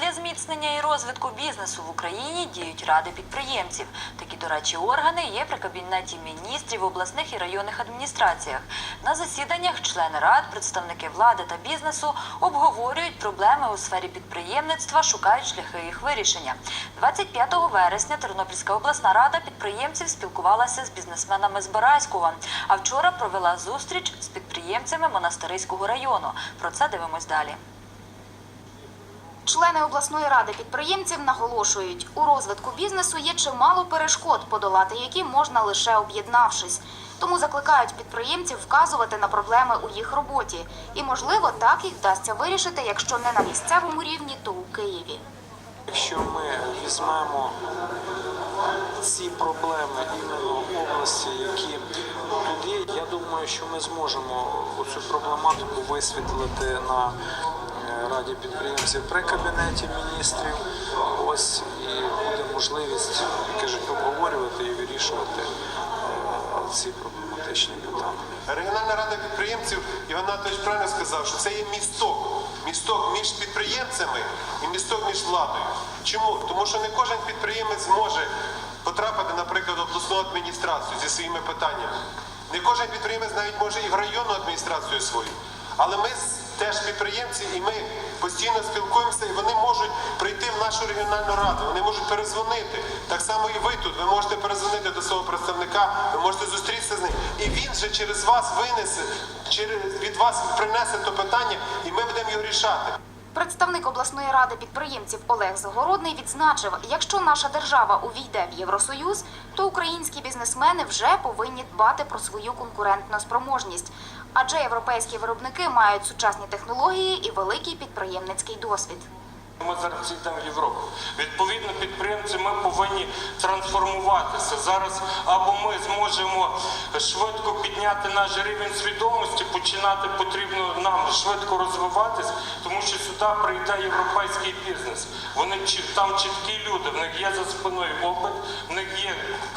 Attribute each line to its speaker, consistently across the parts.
Speaker 1: Для зміцнення і розвитку бізнесу в Україні діють ради підприємців. Такі дорадчі органи є при кабінеті міністрів в обласних і районних адміністраціях. На засіданнях члени рад, представники влади та бізнесу обговорюють проблеми у сфері підприємництва, шукають шляхи їх вирішення. 25 вересня Тернопільська обласна рада підприємців спілкувалася з бізнесменами з Барайського. А вчора провела зустріч з підприємцями Монастириського району. Про це дивимось далі.
Speaker 2: Члени обласної ради підприємців наголошують, у розвитку бізнесу є чимало перешкод, подолати які можна лише об'єднавшись. Тому закликають підприємців вказувати на проблеми у їх роботі. І, можливо, так їх вдасться вирішити, якщо не на місцевому рівні, то у Києві.
Speaker 3: Якщо ми візьмемо ці проблеми іменно області, які тут є, я думаю, що ми зможемо цю проблематику висвітлити на Раді підприємців при кабінеті міністрів. Ось і буде можливість, кажуть, обговорювати і вирішувати е, ці проблематичні питання.
Speaker 4: Регіональна рада підприємців Іван Анатолійович правильно сказав, що це є місток. Місток між підприємцями і місток між владою. Чому? Тому що не кожен підприємець зможе потрапити, наприклад, в обласну адміністрацію зі своїми питаннями. Не кожен підприємець навіть може і в районну адміністрацію свою. Але ми теж підприємці, і ми постійно спілкуємося, і вони можуть прийти в нашу регіональну раду, вони можуть перезвонити. Так само і ви тут. Ви можете перезвонити до свого представника, ви можете зустрітися з ним. І він же через вас винесе, через від вас принесе то питання, і ми будемо його рішати.
Speaker 2: Представник обласної ради підприємців Олег Загородний відзначив, якщо наша держава увійде в Євросоюз, то українські бізнесмени вже повинні дбати про свою конкурентну спроможність. Адже європейські виробники мають сучасні технології і великий підприємницький досвід.
Speaker 5: Ми зараз йдемо в Європу. Відповідно, підприємці ми повинні трансформуватися. Зараз або ми зможемо швидко підняти наш рівень свідомості, починати потрібно нам швидко розвиватись, тому що сюди прийде європейський бізнес. Вони там чіткі люди, в них є за спиною опит, в них є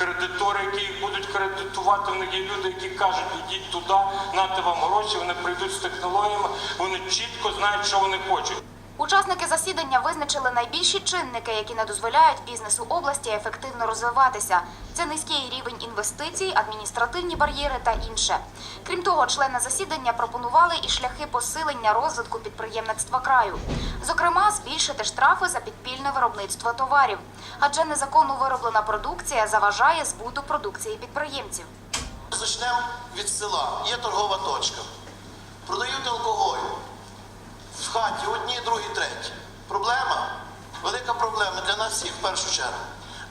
Speaker 5: кредитори, які їх будуть кредитувати. В них є люди, які кажуть, ідіть туди, нате вам гроші. Вони прийдуть з технологіями, вони чітко знають, що вони хочуть.
Speaker 2: Учасники засідання визначили найбільші чинники, які не дозволяють бізнесу області ефективно розвиватися. Це низький рівень інвестицій, адміністративні бар'єри та інше. Крім того, члени засідання пропонували і шляхи посилення розвитку підприємництва краю. Зокрема, збільшити штрафи за підпільне виробництво товарів, адже незаконно вироблена продукція заважає збуту продукції підприємців.
Speaker 6: Почнемо від села. Є торгова точка. Продають алкоголь. В хаті одні, другі, треті. Проблема, велика проблема для нас всіх в першу чергу.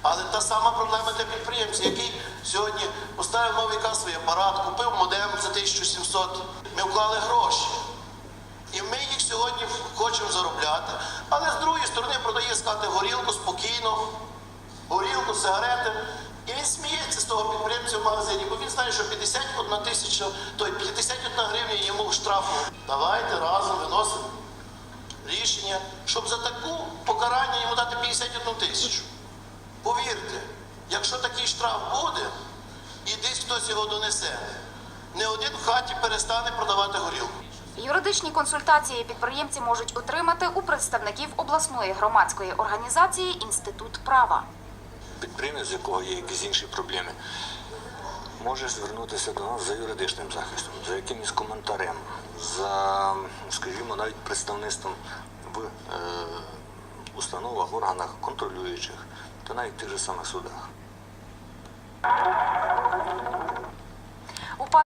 Speaker 6: Але та сама проблема для підприємця, який сьогодні поставив новий касовий апарат, купив модем за 1700. Ми вклали гроші. І ми їх сьогодні хочемо заробляти. Але з другої сторони продає з хати горілку спокійно, горілку, сигарети. І він сміється з того підприємця в магазині, бо він знає, що 51 тисяча, то й 51 гривня йому штрафу. Давайте разом виносимо рішення, щоб за таку покарання йому дати 51 тисячу. Повірте, якщо такий штраф буде, і десь хтось його донесе, не один в хаті перестане продавати горілку.
Speaker 2: Юридичні консультації підприємці можуть отримати у представників обласної громадської організації Інститут права.
Speaker 7: Підприємець, з якого є якісь інші проблеми, може звернутися до нас за юридичним захистом, за якимось коментарем, за, скажімо, навіть представництвом в е, установах, органах контролюючих та навіть в тих же самих судах.